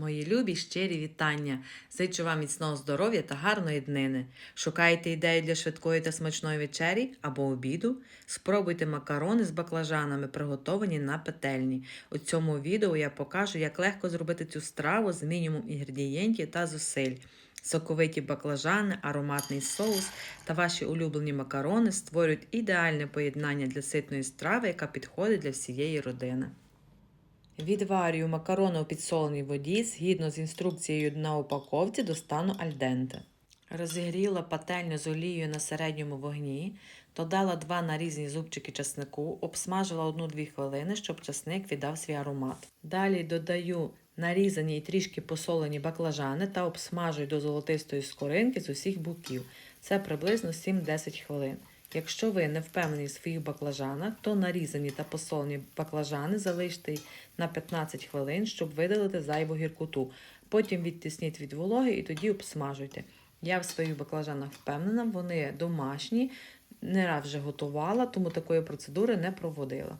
Мої любі щирі вітання. Зичу вам міцного здоров'я та гарної днини. Шукаєте ідею для швидкої та смачної вечері або обіду? Спробуйте макарони з баклажанами, приготовані на петельні. У цьому відео я покажу, як легко зробити цю страву з мінімум інгредієнтів та зусиль. Соковиті баклажани, ароматний соус та ваші улюблені макарони створюють ідеальне поєднання для ситної страви, яка підходить для всієї родини. Відварюю макарони у підсоленій воді згідно з інструкцією на упаковці до стану альденте. Розігріла пательню з олією на середньому вогні, додала два нарізані зубчики часнику, обсмажила 1-2 хвилини, щоб часник віддав свій аромат. Далі додаю нарізані і трішки посолені баклажани та обсмажую до золотистої скоринки з усіх боків. Це приблизно 7-10 хвилин. Якщо ви не впевнені в своїх баклажанах, то нарізані та посолені баклажани залиште на 15 хвилин, щоб видалити зайву гіркоту. Потім відтисніть від вологи і тоді обсмажуйте. Я в своїх баклажанах впевнена, вони домашні, не раз вже готувала, тому такої процедури не проводила.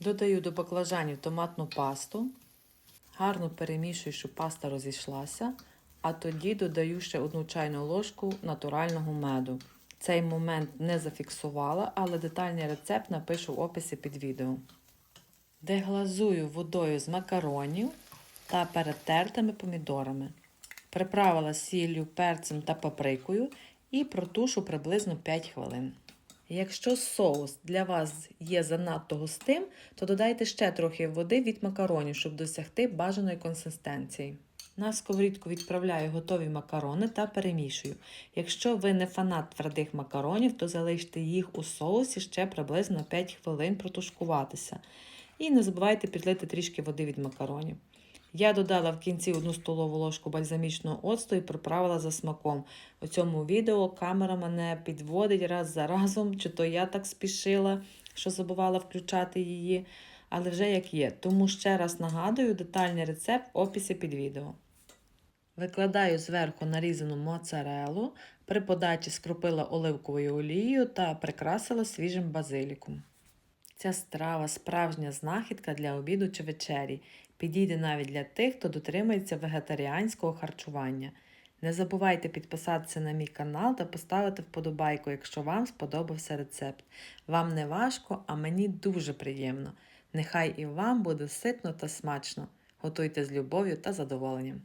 Додаю до баклажанів томатну пасту, гарно перемішую, щоб паста розійшлася, а тоді додаю ще одну чайну ложку натурального меду. Цей момент не зафіксувала, але детальний рецепт напишу в описі під відео. Деглазую водою з макаронів та перетертими помідорами. Приправила сіллю, перцем та паприкою і протушу приблизно 5 хвилин. Якщо соус для вас є занадто густим, то додайте ще трохи води від макаронів, щоб досягти бажаної консистенції. На сковорідку відправляю готові макарони та перемішую. Якщо ви не фанат твердих макаронів, то залиште їх у соусі ще приблизно 5 хвилин протушкуватися. І не забувайте підлити трішки води від макаронів. Я додала в кінці одну столову ложку бальзамічного оцту і приправила за смаком. У цьому відео камера мене підводить раз за разом, чи то я так спішила, що забувала включати її, але вже як є. Тому ще раз нагадую детальний рецепт в описі під відео. Викладаю зверху нарізану моцарелу, при подачі скропила оливковою олією та прикрасила свіжим базиліком. Ця страва справжня знахідка для обіду чи вечері. Підійде навіть для тих, хто дотримується вегетаріанського харчування. Не забувайте підписатися на мій канал та поставити вподобайку, якщо вам сподобався рецепт. Вам не важко, а мені дуже приємно. Нехай і вам буде ситно та смачно. Готуйте з любов'ю та задоволенням.